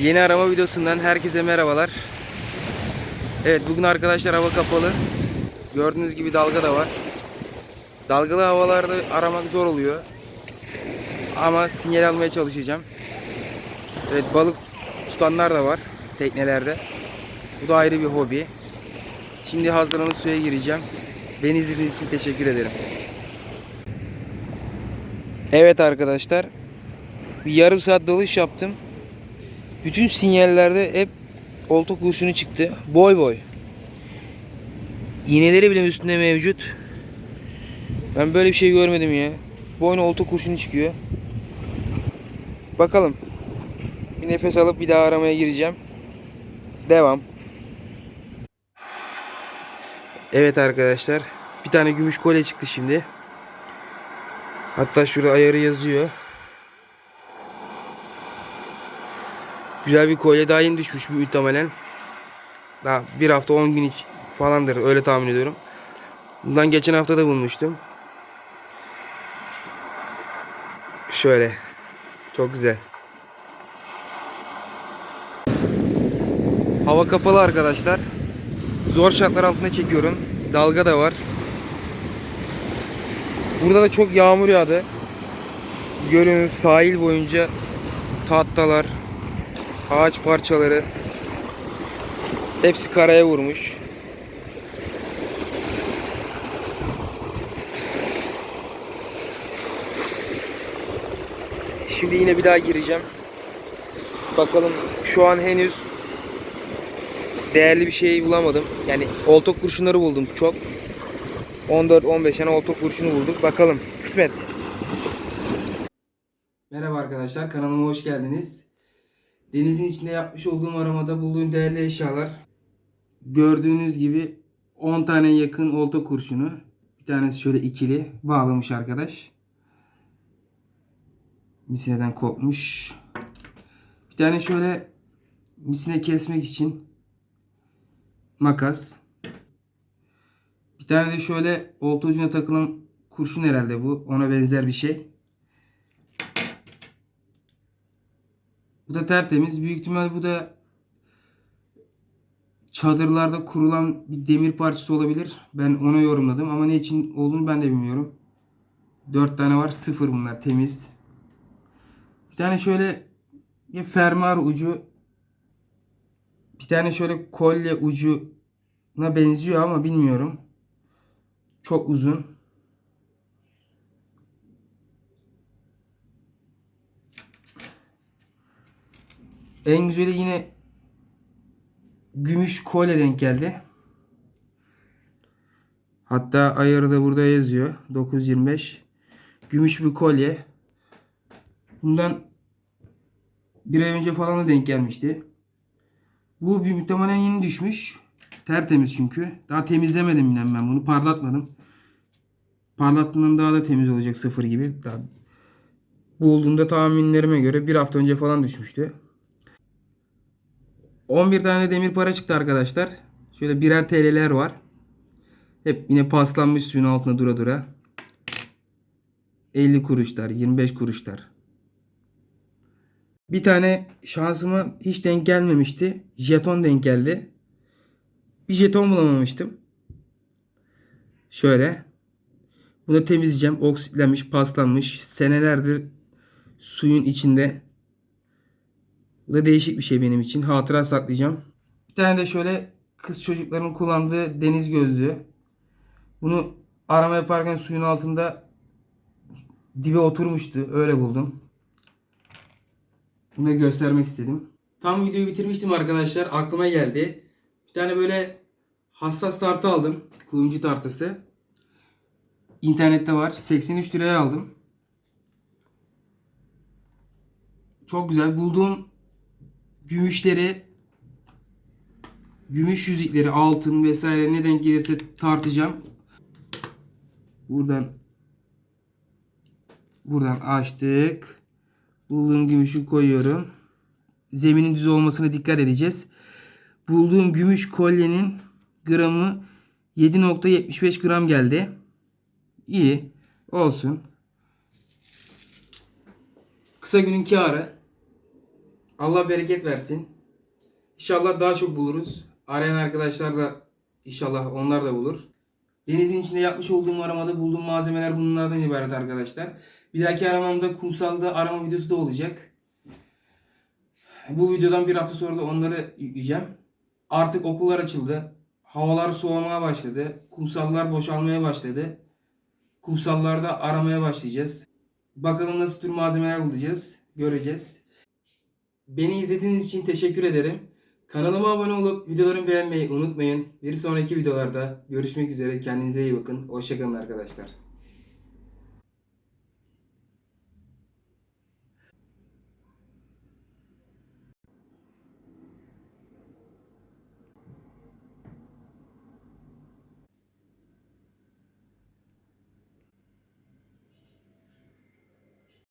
Yeni arama videosundan herkese merhabalar. Evet bugün arkadaşlar hava kapalı. Gördüğünüz gibi dalga da var. Dalgalı havalarda aramak zor oluyor. Ama sinyal almaya çalışacağım. Evet balık tutanlar da var teknelerde. Bu da ayrı bir hobi. Şimdi hazırlanıp suya gireceğim. Beni izlediğiniz için teşekkür ederim. Evet arkadaşlar. Bir yarım saat dalış yaptım. Bütün sinyallerde hep olta kurşunu çıktı. Boy boy. İğneleri bile üstünde mevcut. Ben böyle bir şey görmedim ya. Boyuna olta kurşunu çıkıyor. Bakalım. Bir nefes alıp bir daha aramaya gireceğim. Devam. Evet arkadaşlar. Bir tane gümüş kolye çıktı şimdi. Hatta şurada ayarı yazıyor. Güzel bir kolye daha yeni düşmüş muhtemelen. Daha bir hafta 10 gün falandır öyle tahmin ediyorum. Bundan geçen hafta da bulmuştum. Şöyle. Çok güzel. Hava kapalı arkadaşlar. Zor şartlar altında çekiyorum. Dalga da var. Burada da çok yağmur yağdı. Görüyorsunuz sahil boyunca tahtalar, ağaç parçaları hepsi karaya vurmuş. Şimdi yine bir daha gireceğim. Bakalım şu an henüz değerli bir şey bulamadım. Yani olta kurşunları buldum çok. 14-15 tane olta kurşunu bulduk. Bakalım kısmet. Merhaba arkadaşlar kanalıma hoş geldiniz. Denizin içinde yapmış olduğum aramada bulduğum değerli eşyalar. Gördüğünüz gibi 10 tane yakın olta kurşunu. Bir tanesi şöyle ikili bağlamış arkadaş. Misineden kopmuş. Bir tane şöyle misine kesmek için makas. Bir tane de şöyle olta ucuna takılan kurşun herhalde bu. Ona benzer bir şey. Bu da tertemiz. Büyük ihtimal bu da çadırlarda kurulan bir demir parçası olabilir. Ben ona yorumladım ama ne için olduğunu ben de bilmiyorum. 4 tane var. Sıfır bunlar. Temiz. Bir tane şöyle bir fermuar ucu bir tane şöyle kolye ucuna benziyor ama bilmiyorum. Çok uzun. En güzeli yine gümüş kolye denk geldi. Hatta ayarı da burada yazıyor. 925. Gümüş bir kolye. Bundan bir ay önce falan da denk gelmişti. Bu bir muhtemelen yeni düşmüş. Tertemiz çünkü. Daha temizlemedim yine ben bunu. Parlatmadım. Parlattığından daha da temiz olacak sıfır gibi. Daha bulduğumda tahminlerime göre bir hafta önce falan düşmüştü. 11 tane demir para çıktı arkadaşlar. Şöyle birer TL'ler var. Hep yine paslanmış suyun altına dura dura. 50 kuruşlar, 25 kuruşlar. Bir tane şansıma hiç denk gelmemişti. Jeton denk geldi. Bir jeton bulamamıştım. Şöyle. Bunu temizleyeceğim. Oksitlenmiş, paslanmış. Senelerdir suyun içinde. Bu da değişik bir şey benim için. Hatıra saklayacağım. Bir tane de şöyle kız çocukların kullandığı deniz gözlüğü. Bunu arama yaparken suyun altında dibe oturmuştu. Öyle buldum. Bunu da göstermek istedim. Tam videoyu bitirmiştim arkadaşlar. Aklıma geldi. Bir tane böyle hassas tartı aldım. Kuyumcu tartısı. İnternette var. 83 liraya aldım. Çok güzel. Bulduğum gümüşleri gümüş yüzükleri, altın vesaire ne denk gelirse tartacağım. Buradan buradan açtık. Bulduğum gümüşü koyuyorum. Zeminin düz olmasına dikkat edeceğiz. Bulduğum gümüş kolyenin gramı 7.75 gram geldi. İyi. Olsun. Kısa günün kârı. Allah bereket versin. İnşallah daha çok buluruz. Arayan arkadaşlar da inşallah onlar da bulur. Denizin içinde yapmış olduğum aramada bulduğum malzemeler bunlardan ibaret arkadaşlar. Bir dahaki aramamda kumsalda arama videosu da olacak. Bu videodan bir hafta sonra da onları yükleyeceğim. Artık okullar açıldı. Havalar soğumaya başladı. Kumsallar boşalmaya başladı. Kumsallarda aramaya başlayacağız. Bakalım nasıl tür malzemeler bulacağız. Göreceğiz. Beni izlediğiniz için teşekkür ederim. Kanalıma abone olup videolarımı beğenmeyi unutmayın. Bir sonraki videolarda görüşmek üzere. Kendinize iyi bakın. Hoşçakalın arkadaşlar.